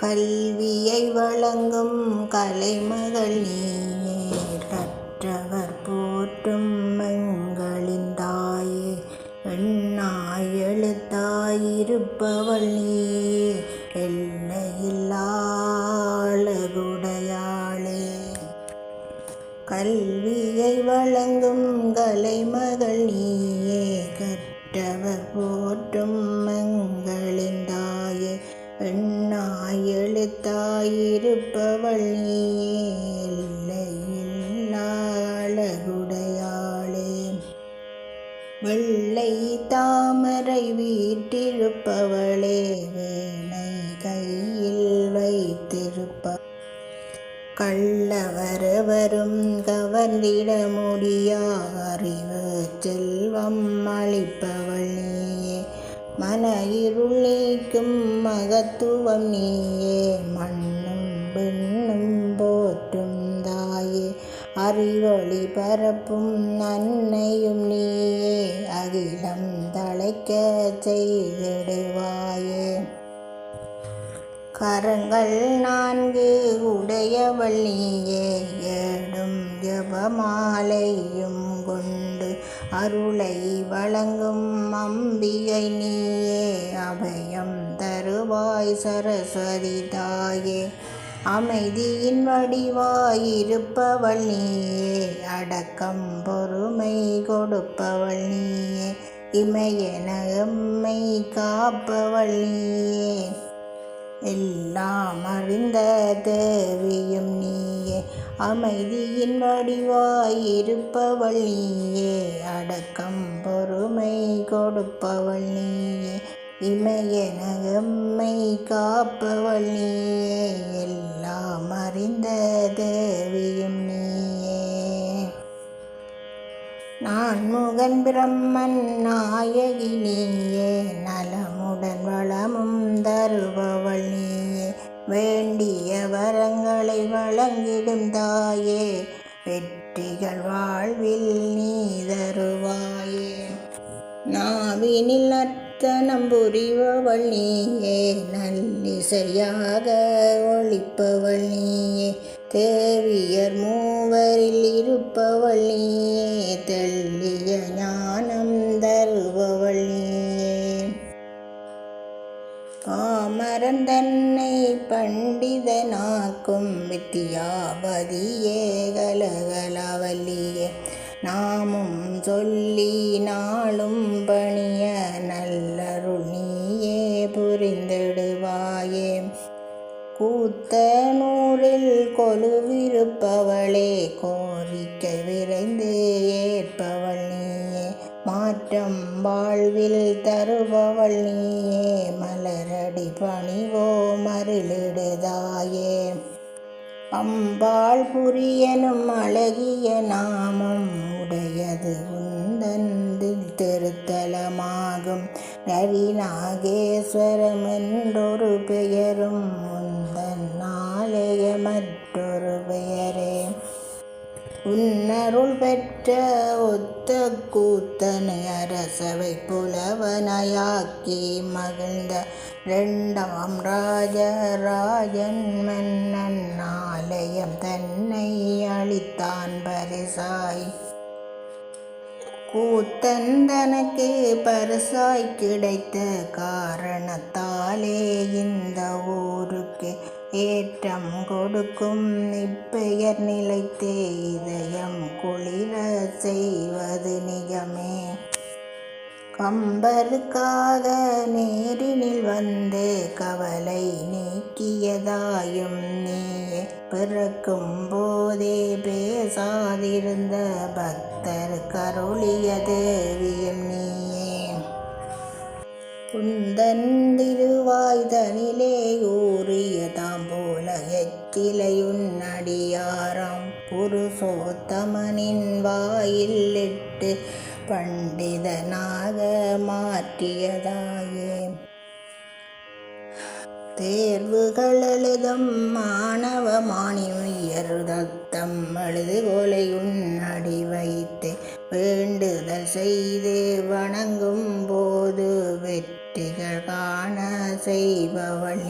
கல்வியை வழங்கும் கலைமகள் நீ. எண்ணாய் எழுத்தாயிருப்பவள் அழகுடையாளே வெள்ளை தாமரை வீட்டிருப்பவளே வேணை கையில் வைத்திருப்ப. கள்ளவரவரும் கவர்ந்திட முடியா அறிவு செல்வம் அளிப்பவள் மன இருளேக்கும் நீக்கும் மகத்துவம் நீயே. மண்ணும் பெண்ணும் போற்றும் தாயே. அறிவொளி பரப்பும் அன்னையும் நீயே. அகிலம் தலைக்க செய்திடுவாயே. கரங்கள் நான்கு உடையவள் நீயே. ஏடும் ஜபமாலையும் கொண்டு அருளை வழங்கும் அம்பிகை நீயே அபயம் தருவாய் சரஸ்வதி தாயே. அமைதியின் வடிவாயிருப்பவள் நீயே அடக்கம் பொறுமை கொடுப்பவள் நீயே. இமையென எம்மை காப்பவள் நீயே. எல்லாம் அறிந்த தேவியும் நீயே. அமைதியின் வடிவாயிருப்பவள் நீயே. அடக்கம் பொறுமை கொடுப்பவள் நீயே. இமையென எம்மை காப்பவள் நீயே. எல்லாம் அறிந்த தேவியும் நீயே. நான் முகன் பிரம்மன் நாயகினி. புரிபவள் நீயே நல்லிசையாக ஒழிப்பவள் நீயே. தேவியர் மூவரில் இருப்பவள் நீயே தெள்ளிய ஞானம் தருபவள் நீயே. பாமரன் தன்னை பண்டிதனாக்கும் வித்தியாபதியே கலகலவல்லியே நாமும் சொல்லி நாளும் பண் கூத்த நூறில் கொலுவிருப்பவளே கோரிக்கை விரைந்து ஏற்பவள் நீயே. மாற்றம் வாழ்வில் தருபவள் நீயே. மலரடி பணிவோ மருளிடுதாயே. அம்பாள் புரியனும் அழகிய நாமம் உடையது உந்தந்தில் திருத்தலமாகும். ரவிநாகேஸ்வரம் என்றொரு பெயரும் மற்றொரு பெயரே. உன்னருள் பெற்ற ஒத்த கூத்தனை அரசவை புலவனையாக்கி மகிழ்ந்த இரண்டாம் ராஜராஜன் மன்னன் ஆலயம் தன்னை அளித்தான் பரிசாய். கூத்தன் தனக்கு பரிசாய் கிடைத்த காரணத்தாலே இந்த ஊருக்கு ஏற்றம் கொடுக்கும் இப்பெயர் நிலைத்தே இதயம் குளிர செய்வது நிஜமே. கம்பருக்காக நேரினில் வந்து கவலை நீக்கியதாயும் நீயே. பிறக்கும் போதே பேசாதிருந்த பக்தர் கருளிய தேவியும் நீயே. குந்தன் திருவாய்தனிலே எச்சிலையுன் புருஷோத்தமனின் வாயில் இட்டு பண்டிதனாக மாற்றியதாயே. தேர்வுகள் எழுதம் மாணவ மாணவியர் தத்தம் எழுதுகோலை உன்னடி வைத்து வேண்டுதல் செய்து வணங்கும் போது வெற்றிகள் காண செய்பவள்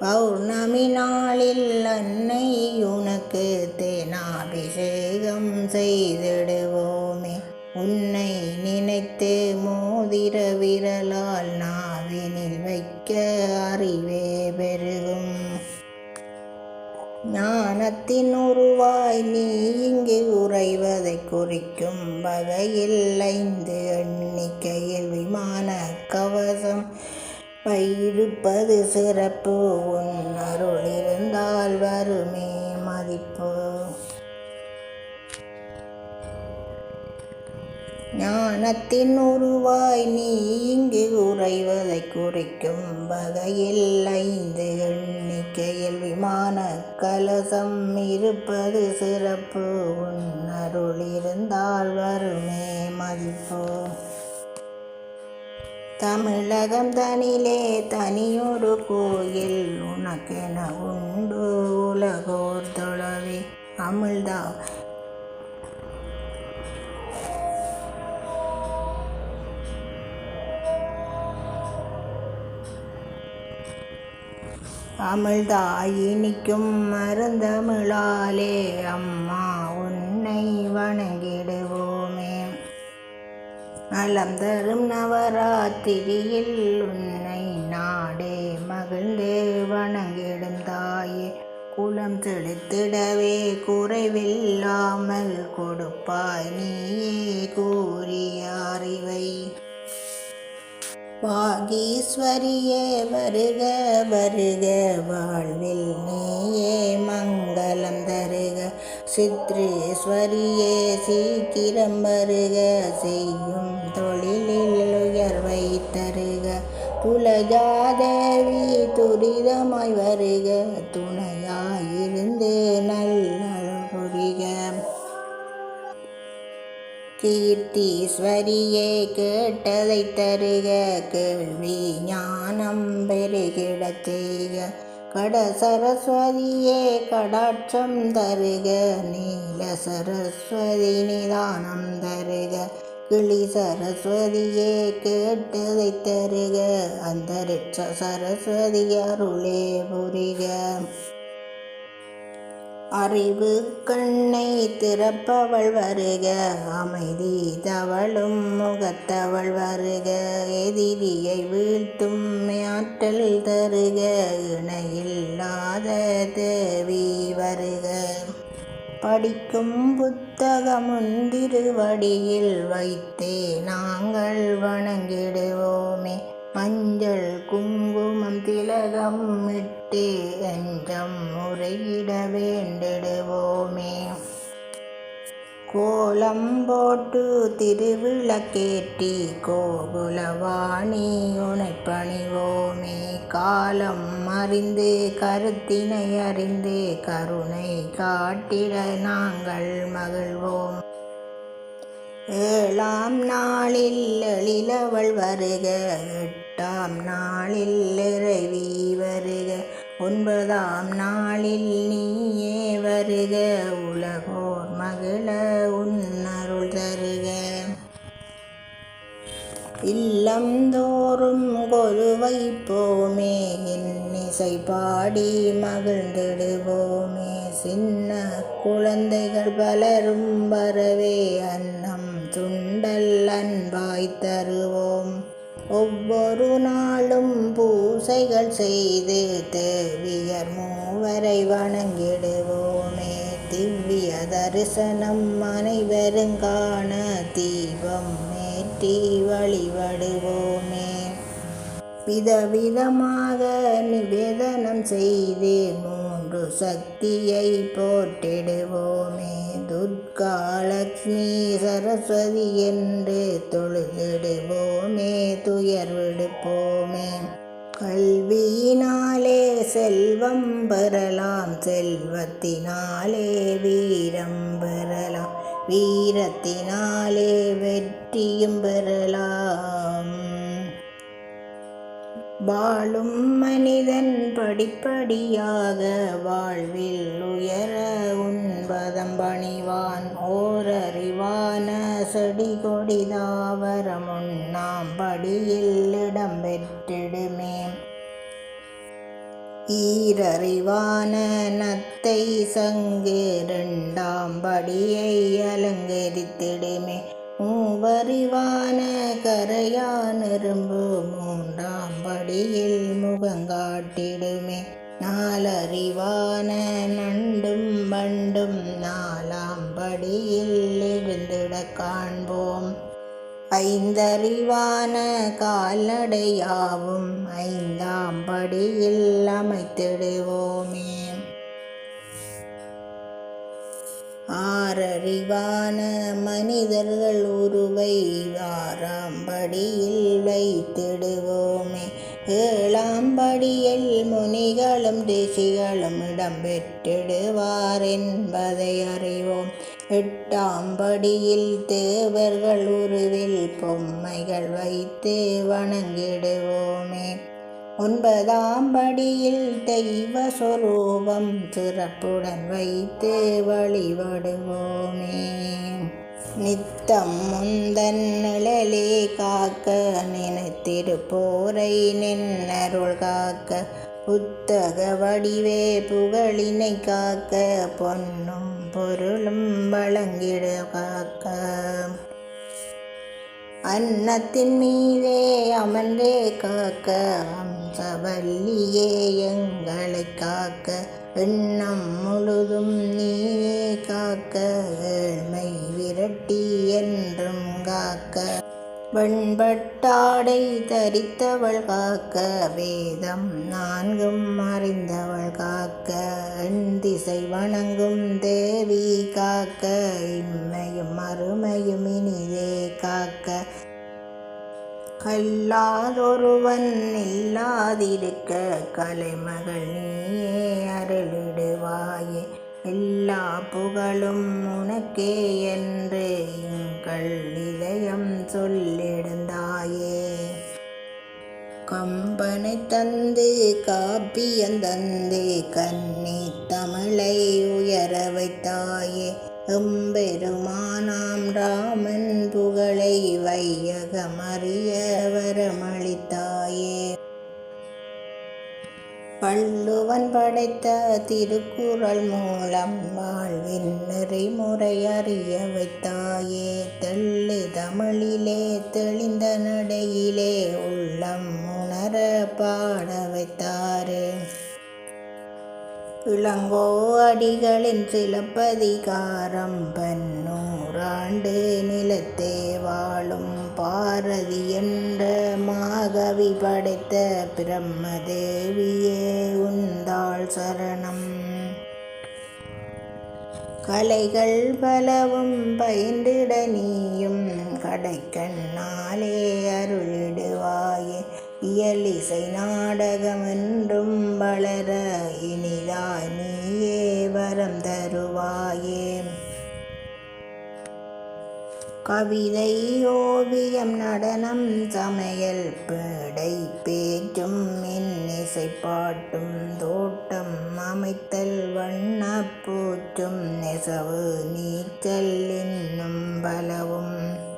பௌர்ணமி நாளில் அன்னை உனக்கு தேனாபிஷேகம் செய்திடுவோமே. உன்னை நினைத்து மோதிர விரலால் நாவினில் வைக்க அறிவே பெருகும். ஞானத்தின் உருவாய் நீ இங்கு உறைவதை குறிக்கும் வகையில் ஐந்து எண்ணிக்கையில் விமான கவசம் பயிருப்பது சிறப்பு. உன் அருள் இருந்தால் வருமே மதிப்பு. ஞானத்தின் உருவாய் நீ இங்கு உறைவதை குறிக்கும் வகையில் ஐந்து எண்ணிக்கையில் விமான கலசம் இருப்பது சிறப்பு. உன் அருள் இருந்தால் வருமே மதிப்பு. தமிழகம் தனிலே தனியொரு கோயில் உனக்கென உண்டு உலகோர் தொழவே அமிழ்தா. அமிழ்தாய் இனிக்கும் மருந்தமிழாலே அம்மா உன்னை வணங்கிடுவோம் நலம் தரும் நவராத்திரியில் உன்னை நாடே மகிழ்ந்தே வணங்கிடும் தாயே குலம் செலுத்திடவே குறைவில்லாமல் கொடுப்பாய் நீயே கூறிய அறிவை பாகீஸ்வரியே வருக வருக வாழ்வில் நீயே மங்களம் தருக. சித்ரேஸ்வரியே சீக்கிரம் வருக செய்யும் தருக. குலஜாதேவி துரிதமாய் வருக. துணையாயிருந்து நல்ல புரிக கீர்த்தீஸ்வரியே கேட்டதை தருக. கேள்வி ஞானம் பெருகிட செய்க. கட சரஸ்வதியே கடாட்சம் தருக. நீல சரஸ்வதி நிதானம் தருக. கிளி சரஸ்வதியே கேட்டதை தருக அந்தரிட்ச சரஸ்வதி அருளே புரிக. அறிவு கண்ணை திறப்பவள் வருக. அமைதி தவளும் முகத்தவள் வருக. எதிரியை வீழ்த்தும் ஆற்றல் தருக. இணையில்லாத தேவி வருக. படிக்கும் புத்தகமுந்திருவடியில் வைத்தே நாங்கள் வணங்கிடுவோமே. மஞ்சள் குங்குமம் திலகம் இட்டே எஞ்சம் முறையிட வேண்டிடுவோமே. கோலம் போட்டு திருவிளக்கேற்றி கோகுலவாணி உனை பணிவோமே. காலம் அறிந்து கருத்தினை அறிந்து கருணை காட்டிட நாங்கள் மகிழ்வோம். ஏழாம் நாளில் எழிலவள் வருக எட்டாம் நாளில் இறைவி வருக ஒன்பதாம் நாளில் நீயே வருக உலகோர் மகிழ இல்லம் தோறும் கொலுவை போமே இன்னிசை பாடி மகிழ்ந்திடுவோமே. சின்ன குழந்தைகள் பலரும் வரவே அன்னம் துண்டல் அன்பாய் தருவோம். ஒவ்வொரு நாளும் பூசைகள் செய்து தேவியர் மூவரை வணங்கிடுவோமே. திவ்ய தரிசனம் அனைவரும் காண தீபம் ஏற்றி வழிபடுவோமே. விதவிதமாக நிவேதனம் செய்து மூன்று சக்தியை போட்டிடுவோமே துர்கா லக்ஷ்மி சரஸ்வதி என்று தொழுதிடுவோமே. துயர் விடுப்போமே கல்வியினாலே செல்வம் பெறலாம் செல்வத்தினாலே வீரம் பெறலாம். வீரத்தினாலே வெற்றியும் பெறலாம். வாழும் மனிதன் படிப்படியாக வாழ்வில் உயர உன்பதம் பணிவான். ஓரறிவான செடி கொடி தாவரம் உண்ணாம் படியில் இடம் பெற்றிடுமே. ஈரறிவான நத்தை சங்கு இரண்டாம் படியை அலங்கரித்திடுமே. மூவறிவான கரையான் எறும்பு மூன்றாம் படியில் முகங்காட்டிடுமே நாலறிவான நண்டும் மண்டும் நாலாம் படியில் இருந்திட காண்போம். ஐந்தறிவான கால்நடையாவும் ஐந்தாம் படியில் அமைத்திடுவோமே. ஆறறிவான மனிதர்கள் உருவை ஆறாம் படியில் வைத்திடுவோமே. ஏழாம் படியில் முனிகளும் ரிஷிகளும் இடம்பெற்றிடுவார் என்பதை அறிவோம். எட்டு படியில் தேவர்கள் உருவில் பொம்மைகள் வைத்து வணங்கிடுவோமே. ஒன்பதாம் படியில் தெய்வ சொரூபம் சிறப்புடன் வைத்து வழிபடுவோமே. நித்தம் முந்தன் நிழலே காக்க நினைத்திருப்போரை நின்னருள் காக்க புத்தக வடிவே புகழினை காக்க பொன்னு பொருளும் வழங்கிட காக்க அன்னத்தின் மீதே அமர்ந்தே காக்க அம்சவல்லியே எங்களை காக்க எண்ணம் முழுதும் நீயே காக்க ஏழ்மை விரட்டி என்றும் காக்க. வெண்பட்டாடை தரித்தவள் காக்க வேதம் நான்கும் அறிந்தவள் காக்க திசை வணங்கும் தேவி காக்க இம்மையும் அருமையும் இனிதே காக்க. கல்லாதொருவன் இல்லாதிருக்க கலைமகள் நீயே அருளிடுவாயே. எல்லா புகழும் உனக்கே என்று எங்கள் இதயம் சொல்லிடுந்தாயே. கம்பனை தந்து காப்பியம் தந்து கண்ணி தமிழை உயர வைத்தாயே. எம்பெருமானாம் ராமன் புகழை வையகமறிய வள்ளுவன் படைத்த திருக்குறள் மூலம் வாழ்வின் நெறிமுறை அறிய வைத்தாயே தெள்ளு தமிழிலே தெளிந்த நடையிலே உள்ளம் உணர பாட வைத்தாரே. இளங்கோ அடிகளின் சிலப்பதிகாரம் பன்னூறாண்டு நிலத்தே வாழும் பாரதி என்ற மாகவி படைத்த பிரம்மதேவியே உந்தாள் சரணம். கலைகள் பலவும் பயின்றிட நீயும் கடைக்கண்ணாலே அருளிடுவாயே. இயலிசை நாடகம் என்றும் வளர இனிதாய் நீயே வரம் தருவாயே. கவிதை ஓவியம் நடனம் சமையல் பேடை பேச்சும் இன்னிசை பாட்டும் தோட்டம் அமைத்தல் வண்ணப்பூச்சும் நெசவு நீச்சல் இன்னும் பலவும்.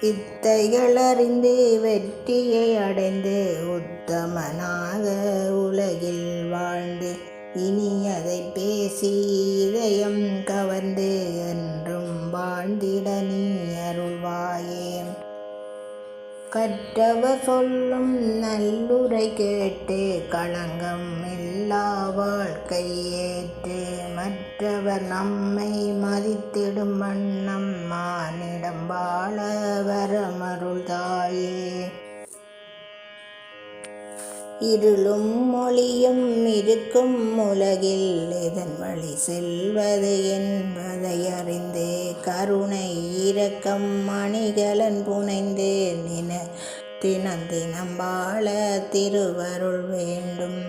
வித்தைகள் அறிந்து வெற்றியை அடைந்து உத்தமனாக உலகில் வாழ்ந்து இனி அதை பேசி இதயம் கவர்ந்து என்றும் வாழ்ந்திட நீ அருள்வாயே. கற்றவர் சொல்லும் நல்லுரை கேட்டு களங்கம் இல்லா வாழ்க்கை ஏற்று மற்றவர் நம்மை மதித்திடும் வண்ணம் மானிடம் வாழ வரமருள் தாயே இருளும் மொழியும் இருக்கும் உலகில் இதன் வழி செல்வது என்பதை அறிந்து கருணை இரக்கம் மணிகலன் புனைந்தே நின தினம் தினம் வாழ திருவருள் வேண்டும்.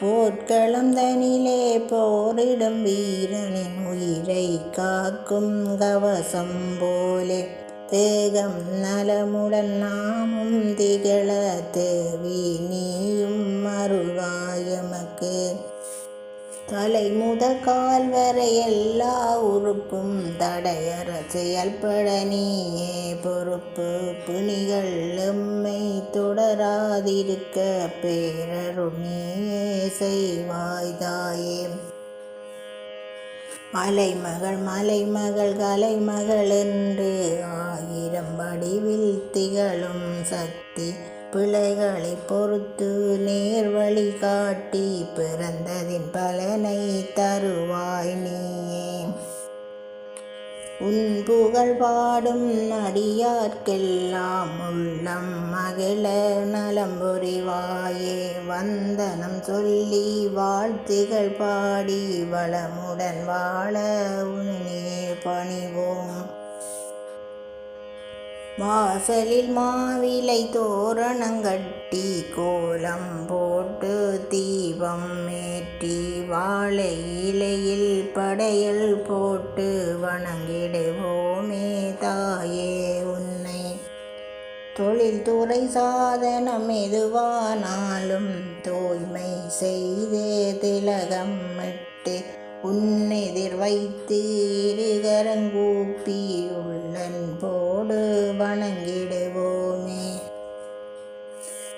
போர்க்களம் தனிலே போரிடும் வீரனின் உயிரை காக்கும் கவசம் போலே தேகம் நலமுடன் நாமும் திகழ தேவி நீயும் அருள்வாயமக்கு தலை முத கால் வரை எல்லா உறுப்பும் தடையற செயல்பட நீயே பொறுப்பு. பிணிகள் எம்மை தொடராதிருக்க பேரருள் நீயே அலை மகள் மலை மகள் கலை மகள் என்று ஆயிரம் வடிவில் திகழும் சக்தி பிள்ளைகளை பொறுத்து நேர் வழி காட்டி பிறந்ததின் பலனை தருவாய் நீயே. உன் புகழ் பாடும் நடிகார்க்கெல்லாம் உள்ளம் மகிழ நலம் புரிவாயே. வந்தனம் சொல்லி வாழ்த்துகள் பாடி வளமுடன் வாழ உன்னே பணிவோம். வாசலில் மாவிலை தோரணங்கட்டி கோலம் போட்டு தீபம் ஏற்றி வாழை இலையில் படையல் போட்டு வணங்கிடுவோமே தாயே உன்னை. தொழில்துறை சாதனம் எதுவானாலும் தூய்மை செய்தே திலகம் விட்டு உன்னெதிர் வைத்து இருகரங்கூப்பி உள்ளன் வணங்கிடுவோமே.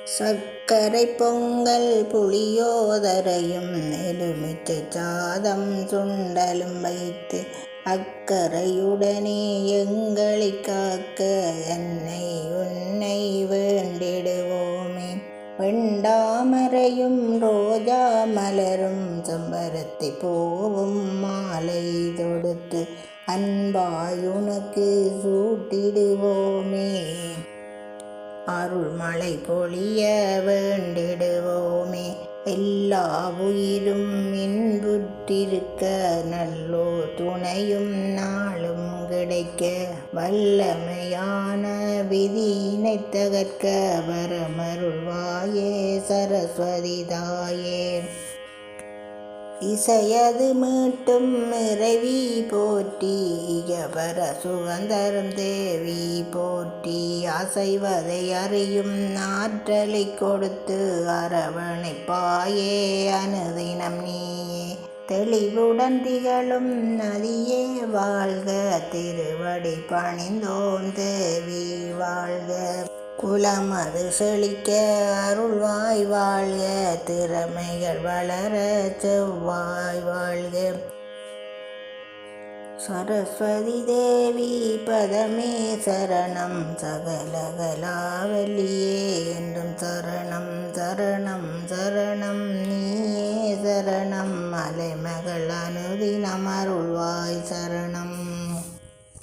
சர்க்கரை பொங்கல் புளியோதரையும் எலுமிச்சை சாதம் சுண்டலும் வைத்து அக்கறையுடனே எங்களை காக்க என்னை உன்னை வேண்டிடுவோம். வெண்டாமரையும் ரோஜா மலரும் செம்பருத்தி பூவும் மாலை தொடுத்து அன்பாயுனக்கு சூட்டிடுவோமே அருள்மழை பொழிய வேண்டிடுவோமே எல்லா உயிரும் இன்புற்றிருக்க நல்லோ துணையும் நாளும் கிடைக்க வல்லமையான விதியினை தகர்க்க வரமருள்வாயே சரஸ்வதி தாயே இசையது மீட்டும் நிறைவி போற்றி இகபர சுகந்தரும் தேவி போற்றி அசைவதை அறியும் ஆற்றலை கொடுத்து அரவணைப்பாயே அனுதினம் நீயே. தெளிவுடன் திகழும் நதியே வாழ்க திருவடி பணிந்தோன் தேவி வாழ்க. குலம் அது செழிக்க அருள்வாய் வாழ்க திறமைகள் வளர செவ்வாய் வாழ்க. சரஸ்வதி தேவி பதமே சரணம். சகலகலாவலியே என்றும் சரணம் சரணம் சரணம் நீயே சரணம். மலைமகள் அனுதினம் அருள்வாய் சரணம்.